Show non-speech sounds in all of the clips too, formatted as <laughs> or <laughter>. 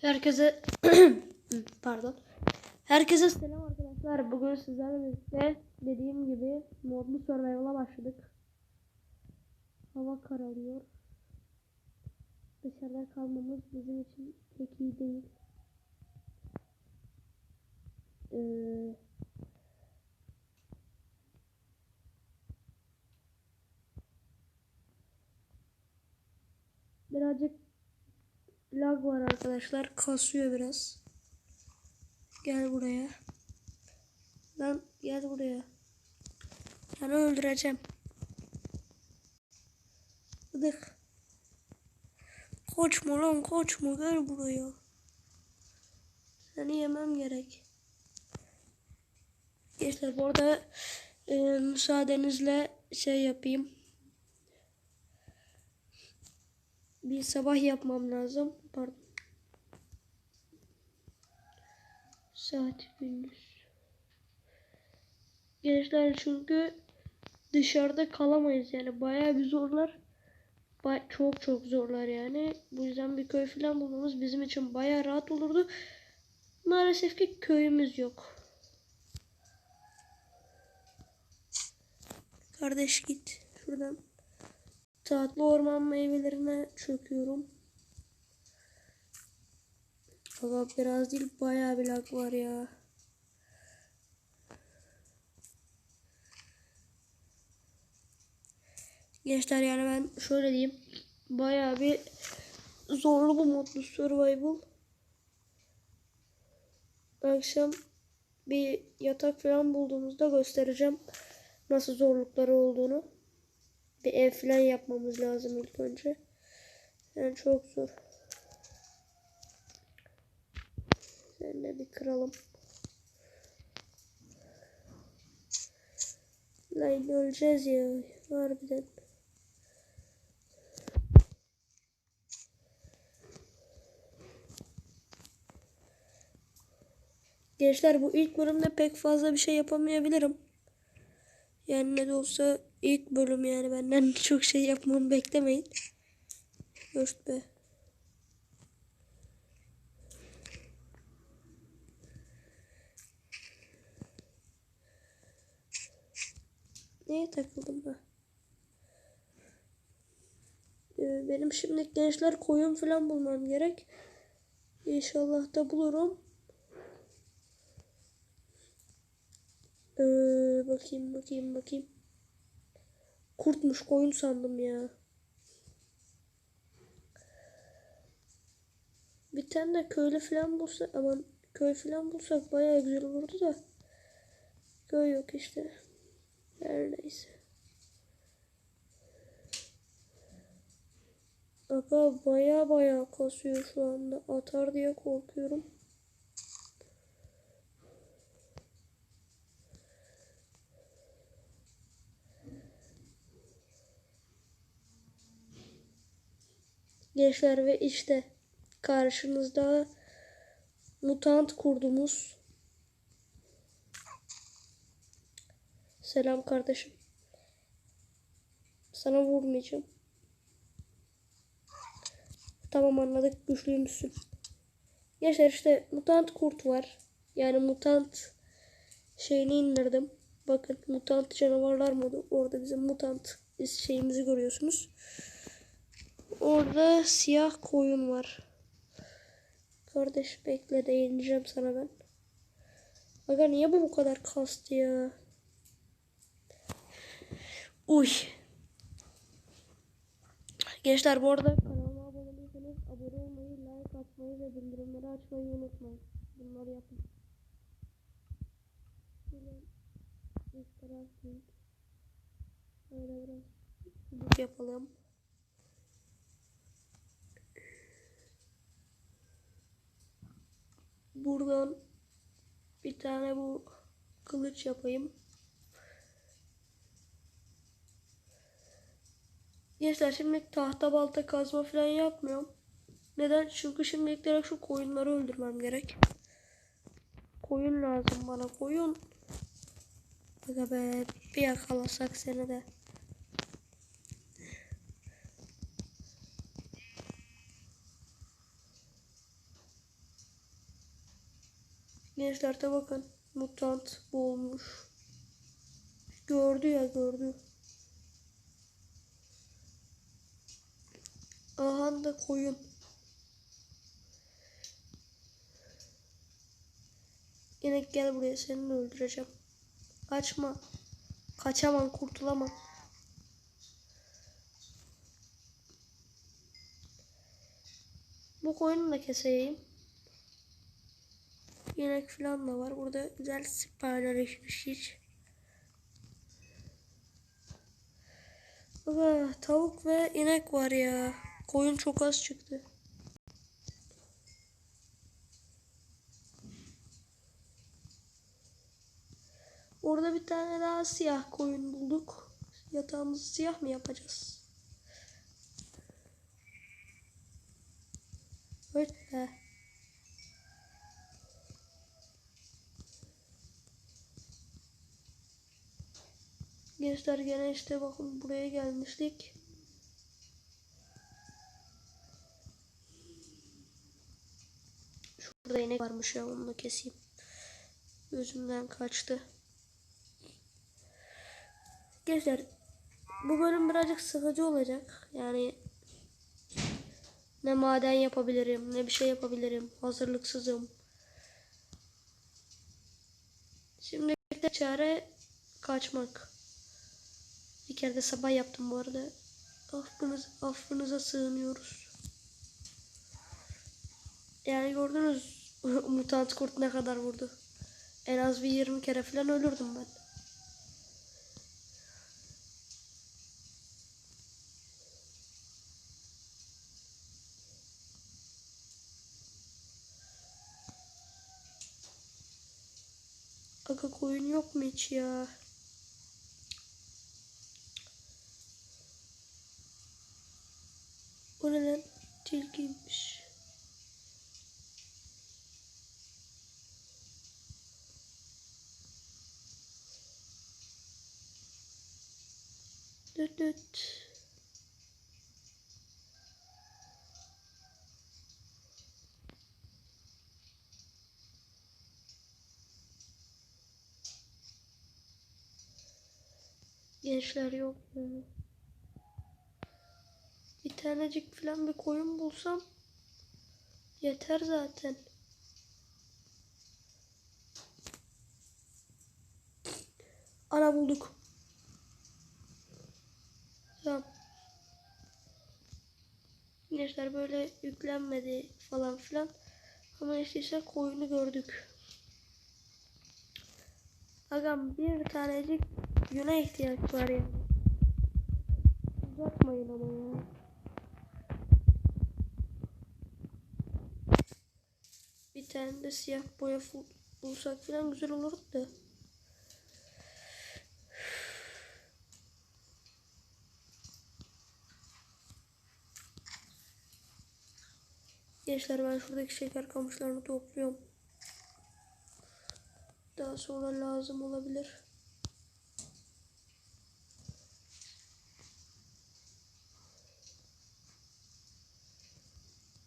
Herkese <clears throat> pardon. Herkese selam arkadaşlar. Bugün sizlerle birlikte dediğim gibi modlu survival'a başladık. Hava kararıyor. Dışarıda kalmamız bizim için pek iyi değil. Ee, birazcık lag var arkadaşlar. Kasıyor biraz. Gel buraya. Lan gel buraya. Seni öldüreceğim. Bıdık. Koçma lan koçma gel buraya. Seni yemem gerek. Gençler bu arada e, müsaadenizle şey yapayım. Bir sabah yapmam lazım. Pardon. Saat gündüz. Gençler çünkü dışarıda kalamayız yani bayağı bir zorlar. Ba- çok çok zorlar yani. Bu yüzden bir köy falan bulmamız bizim için bayağı rahat olurdu. Maalesef ki köyümüz yok. Kardeş git şuradan. Tatlı orman meyvelerine çöküyorum. Ama biraz değil bayağı bir lag var ya. Gençler yani ben şöyle diyeyim. Bayağı bir zorlu bu modlu survival. Akşam bir yatak falan bulduğumuzda göstereceğim nasıl zorlukları olduğunu. Bir ev falan yapmamız lazım ilk önce. Yani çok zor. Seninle bir kıralım. Lan öleceğiz ya. Harbiden. Gençler bu ilk bölümde pek fazla bir şey yapamayabilirim. Yani ne de olsa ilk bölüm yani benden <laughs> çok şey yapmamı beklemeyin. Hoş be. Neye takıldım ben? Ee, benim şimdi gençler koyun falan bulmam gerek. İnşallah da bulurum. Ee, bakayım bakayım bakayım. Kurtmuş koyun sandım ya. Bir tane de köylü falan bulsa aman köy falan bulsak bayağı güzel olurdu da. Köy yok işte. Her neyse. Aga baya baya kasıyor şu anda. Atar diye korkuyorum. Gençler ve işte karşınızda mutant kurdumuz. Selam kardeşim. Sana vurmayacağım. Tamam anladık güçlüymüşsün. Gençler işte mutant kurt var. Yani mutant şeyini indirdim. Bakın mutant canavarlar modu. Orada bizim mutant şeyimizi görüyorsunuz. Orada siyah koyun var. Kardeş bekle de ineceğim sana ben. Aga niye bu bu kadar kastı ya? Uy. Gençler bu arada kanalıma abone değilseniz abone olmayı, like atmayı ve bildirimleri açmayı unutmayın. Bunları yapın. Şöyle biraz yapalım. Buradan bir tane bu kılıç yapayım. Gençler şimdi tahta balta kazma falan yapmıyorum. Neden? Çünkü şimdilik direkt şu koyunları öldürmem gerek. Koyun lazım bana koyun. Aga be bir yakalasak seni de. Gençler de bakın. Mutant boğulmuş. Gördü ya gördü. Aha da koyun. İnek gel buraya seni öldüreceğim. Kaçma. Kaçamam kurtulamam. Bu koyunu da keseyim. İnek falan da var. Burada güzel siperleşmiş hiç. Baba tavuk ve inek var ya. Koyun çok az çıktı. Orada bir tane daha siyah koyun bulduk. Yatağımızı siyah mı yapacağız? Öyle. Gençler gene işte bakın buraya gelmiştik. Şurada inek varmış ya onu keseyim. Gözümden kaçtı. Gençler bu bölüm birazcık sıkıcı olacak. Yani ne maden yapabilirim ne bir şey yapabilirim. Hazırlıksızım. Şimdi tek çare kaçmak. Bir kere de sabah yaptım bu arada. Affınız, affınıza sığınıyoruz. Yani gördünüz <laughs> mutant kurt ne kadar vurdu. En az bir 20 kere falan ölürdüm ben. Aga koyun yok mu hiç ya? O ne lan? Tilkiymiş. Düt düt. Gençler yok mu? Bir tanecik falan bir koyun bulsam yeter zaten. Ana bulduk. Tamam. Gençler böyle yüklenmedi falan filan. Ama işte koyunu gördük. Agam bir tanecik güne ihtiyaç var yani. Uzatmayın ama ya. Bir tane de siyah boya bulsak falan güzel olurdu da. Gençler ben şuradaki şeker kamışlarını topluyorum. Daha sonra lazım olabilir.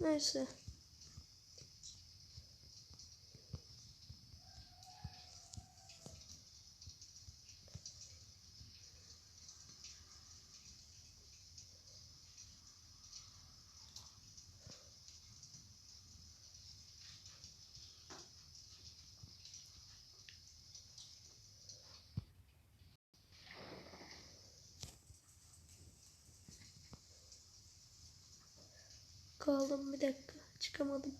Neyse. Kaldım bir dakika. Çıkamadım.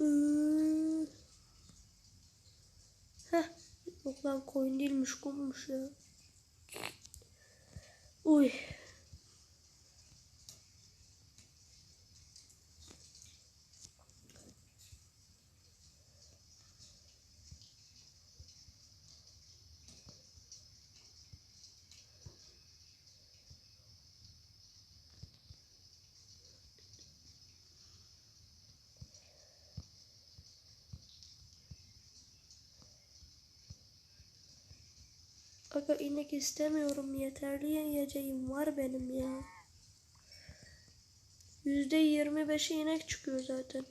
Iıı. Heh. Yok lan koyun değilmiş kummuş ya. Uy. Aga inek istemiyorum. Yeterli yiyeceğim var benim ya. Yüzde yirmi beşi inek çıkıyor zaten.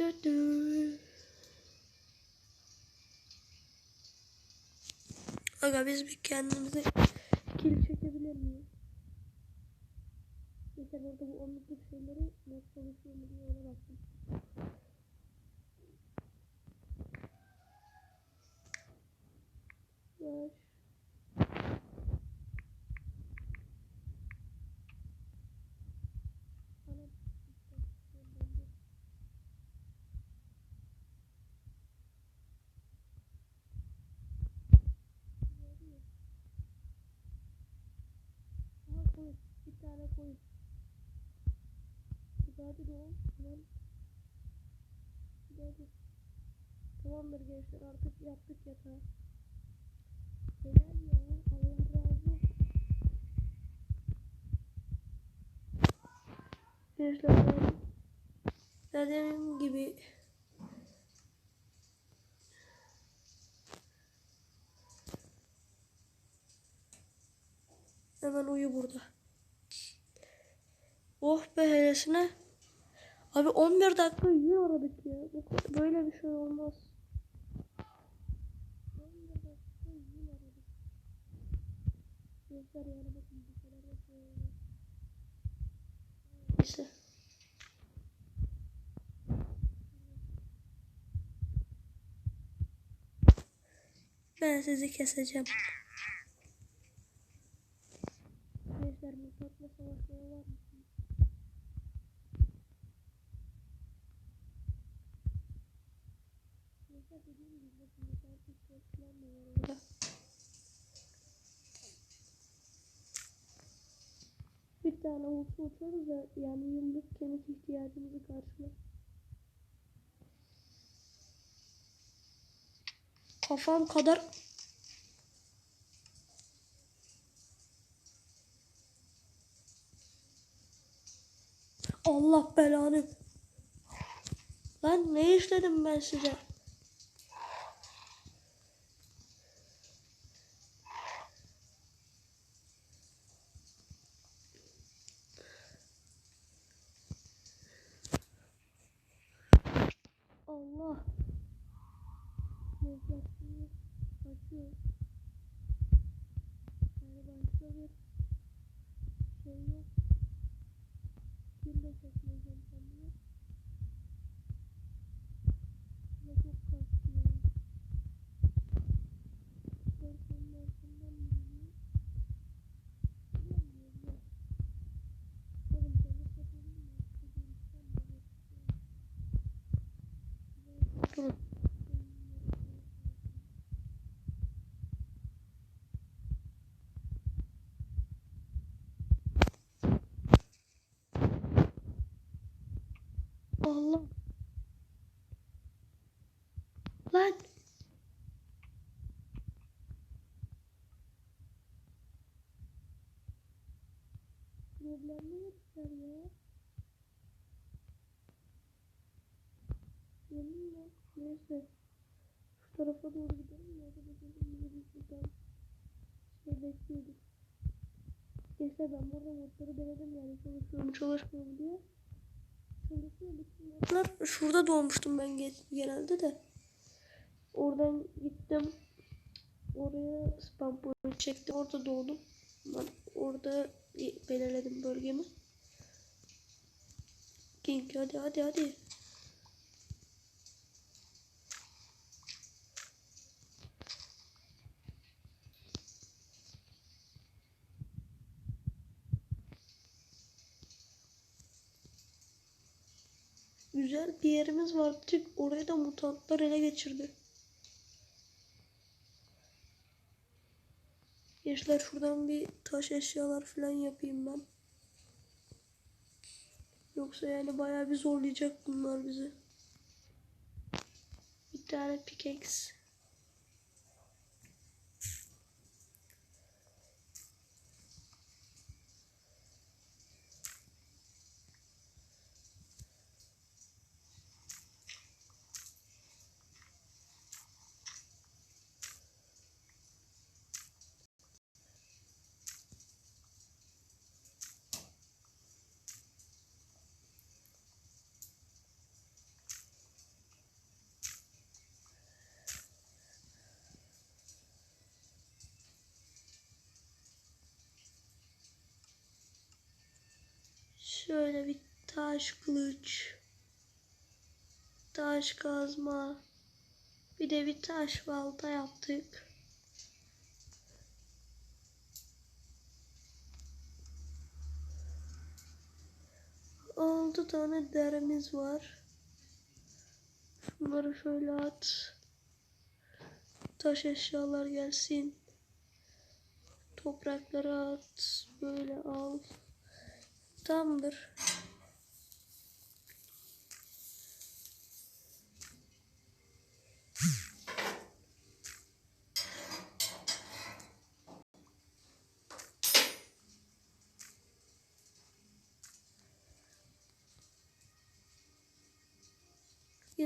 Dü dü. Aga biz bir kendimize kill çekebilir miyiz? Mesela orada bu onluk şeyleri nasıl mu diye ona baktım. Ver. Bana Aha koy. Bir tane koy. Doğum. Tamam. Hadi. Tamamdır gençler artık yaptık yatağı. Helal ya. Allah razı olsun. Gençler dediğim gibi Hemen uyu burada. Oh be helesine. Abi 11 dakika uyuyor aradık ya. Böyle bir şey olmaz. 11 dakika uyuyor aradık. Gençler yani bakın bu kadar da olmaz. Neyse. Ben sizi keseceğim. Gençler mutfakla savaşmaya var mısınız? Gençler dediğim gibi bakın mutfakta çok falan da var orada. Bir tane olsa uçarız da yani yıllık kemik ihtiyacımızı karşılar. Kafam kadar Allah belanı. Lan ne işledim ben size? Allah. Neyse şimdi kaçıyor. Yani başka bir şey yok. Bir de çekmeyeceğim kendime. Ve çok kastı ya. Korkunun altından mı geliyor? Bilmiyorum ya. Oğlum beni satayım mı? Satayım sen de gel. Durun. Allah. Lan. Problemli herifler ya. Yeminle. Neyse. Şu tarafa doğru gidelim? Orada dediğim gibi biz buradan şey bekliyorduk. Gençler ben burada modları denedim yani çalışıyor mu çalışmıyor diye. Şurada doğmuştum ben ge- genelde de. Oradan gittim. Oraya spam point çektim. Orada doğdum. Ben orada belirledim bölgemi. King hadi hadi hadi. güzel bir yerimiz vardı. Oraya da mutantlar ele geçirdi. Gençler şuradan bir taş eşyalar falan yapayım ben. Yoksa yani bayağı bir zorlayacak bunlar bizi. Bir tane pickaxe. Taş kılıç. Taş kazma. Bir de bir taş balta yaptık. Altı tane derimiz var. Şunları şöyle at. Taş eşyalar gelsin. Toprakları at. Böyle al. Tamamdır.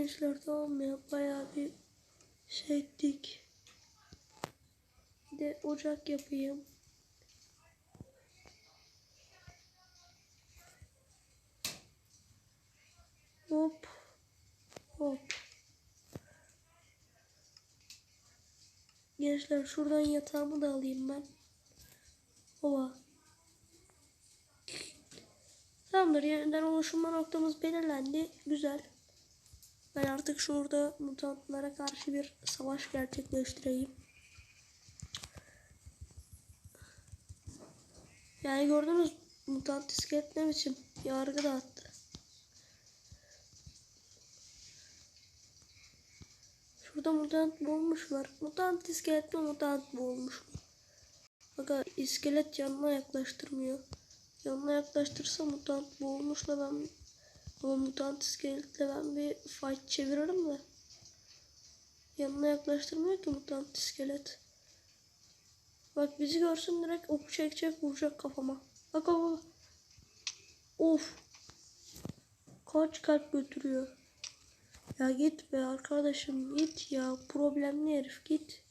Gençler tamam ya bayağı bir şey ettik. Bir de ocak yapayım. Hop. Hop. Gençler şuradan yatağımı da alayım ben. Ova. Tamamdır yeniden oluşma noktamız belirlendi. Güzel. Ben artık şurada mutantlara karşı bir savaş gerçekleştireyim. Yani gördünüz mutant iskelet ne biçim yargı dağıttı. Şurada mutant bulmuş var. Mutant iskelet mi mutant bulmuş mu? Aga iskelet yanına yaklaştırmıyor. Yanına yaklaştırsa mutant boğulmuşla ben ama mutant iskeletle ben bir fight çeviririm de. Yanına yaklaştırmıyor ki mutant iskelet. Bak bizi görsün direkt ok çekecek vuracak kafama. Bak bak. Of. Kaç kalp götürüyor. Ya git be arkadaşım git ya. Problemli herif git.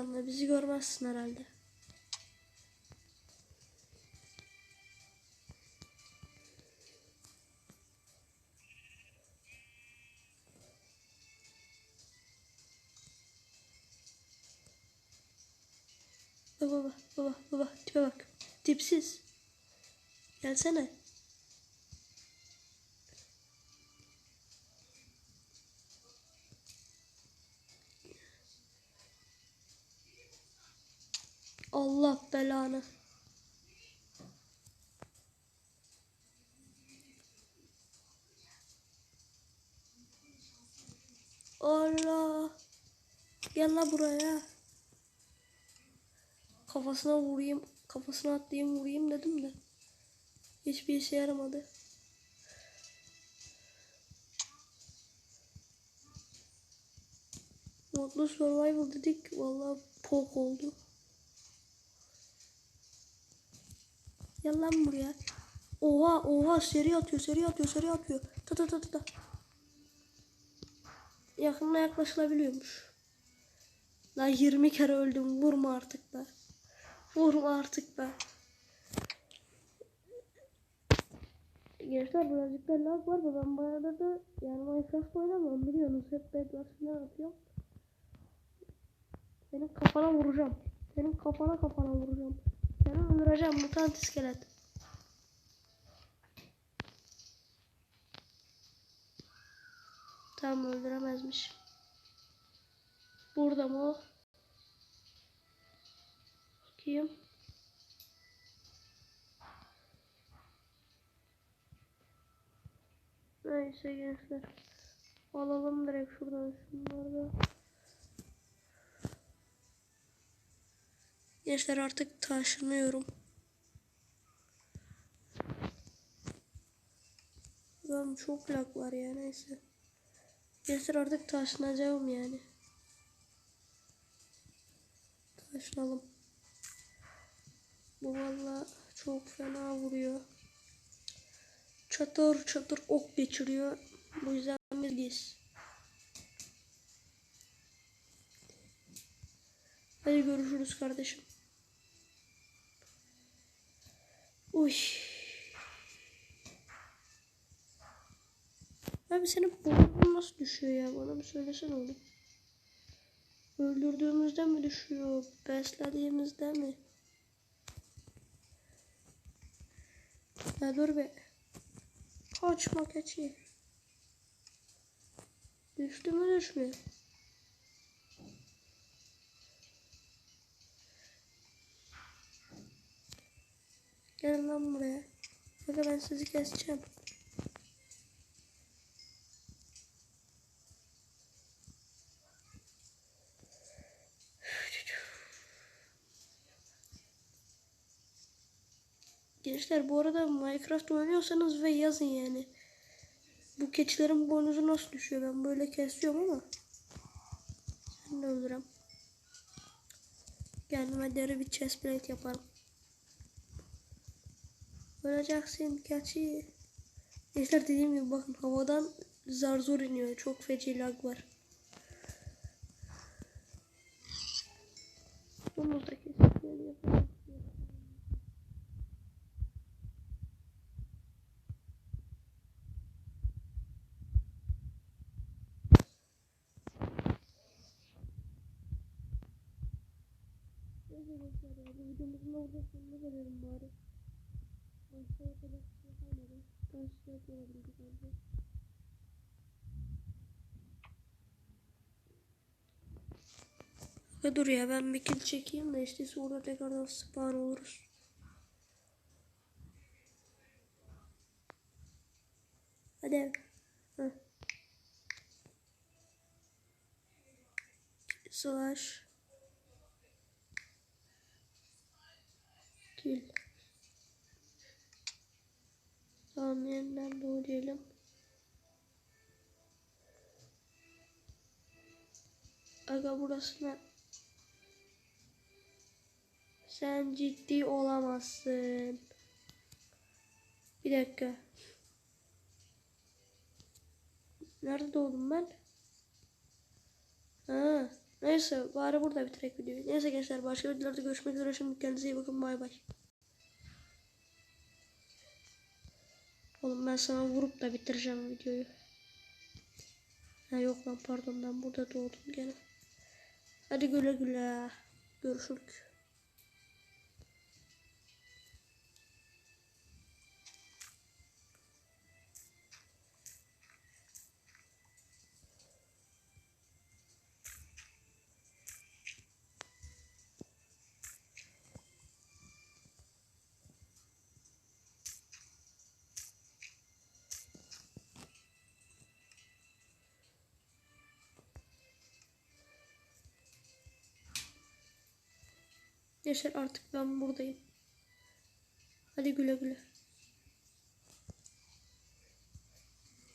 Da bizi görmezsin herhalde. Baba baba baba tipe bak. Tipsiz. Gelsene. Allah. Gel la buraya. Kafasına vurayım. Kafasına atlayayım vurayım dedim de. Hiçbir işe yaramadı. Modlu survival dedik. Vallahi pok oldu. Gel lan buraya. Oha oha seri atıyor seri atıyor seri atıyor. Ta ta ta ta. Yakınına yaklaşılabiliyormuş. Lan 20 kere öldüm vurma artık be. Vurma artık be. Gençler birazcık da lag var da ben bayağıdır da yani Minecraft oynamıyorum biliyorsunuz hep bedwars falan atıyorum. Senin kafana vuracağım. Senin kafana kafana vuracağım. Seni öldüreceğim mutant iskelet. Tamam öldüremezmiş. Burada mı o? Bakayım. Neyse gençler. Alalım direkt şuradan şunları. Gençler artık taşınıyorum. Ben çok lag var ya neyse. Gençler artık taşınacağım yani. Taşınalım. Bu valla çok fena vuruyor. Çatır çatır ok geçiriyor. Bu yüzden bilgiyiz. Hadi görüşürüz kardeşim. Uy. Abi senin boynun nasıl düşüyor ya? Bana bir söylesene oğlum. Öldürdüğümüzde mi düşüyor? Beslediğimizde mi? Ya dur be. Kaçma keçi. Düştü mü düşmüyor? Gel lan buraya. Bakın ben sizi keseceğim. Gençler bu arada Minecraft oynuyorsanız ve yazın yani. Bu keçilerin boynuzu nasıl düşüyor? Ben böyle kesiyorum ama. Sen de öldürem. Kendime deri bir chestplate yaparım. Öleceksin keçi. Gençler dediğim gibi bakın havadan zar zor iniyor. Çok feci lag var. Domuzdaki sesleri yapalım. Neyse gençler ya bu videomuzun orada sonuna gelelim bari. Başka yapacak bir şey kalmadı. Başka yapabildik bence. Ya dur ya ben bir kill çekeyim de işte sonra tekrardan spawn oluruz. Hadi. Heh. Slash. Kill. Tamam yeniden doğrayalım. Aga burası ne? Sen ciddi olamazsın. Bir dakika. Nerede doğdum ben? Ha, neyse bari burada bitirek videoyu. Neyse gençler başka videolarda görüşmek üzere. Şimdi kendinize iyi bakın. Bay bay. Oğlum ben sana vurup da bitireceğim videoyu. Ha yok lan pardon ben burada doğdum gene. Hadi güle güle. Görüşürük. Yaşar artık ben buradayım. Hadi güle güle.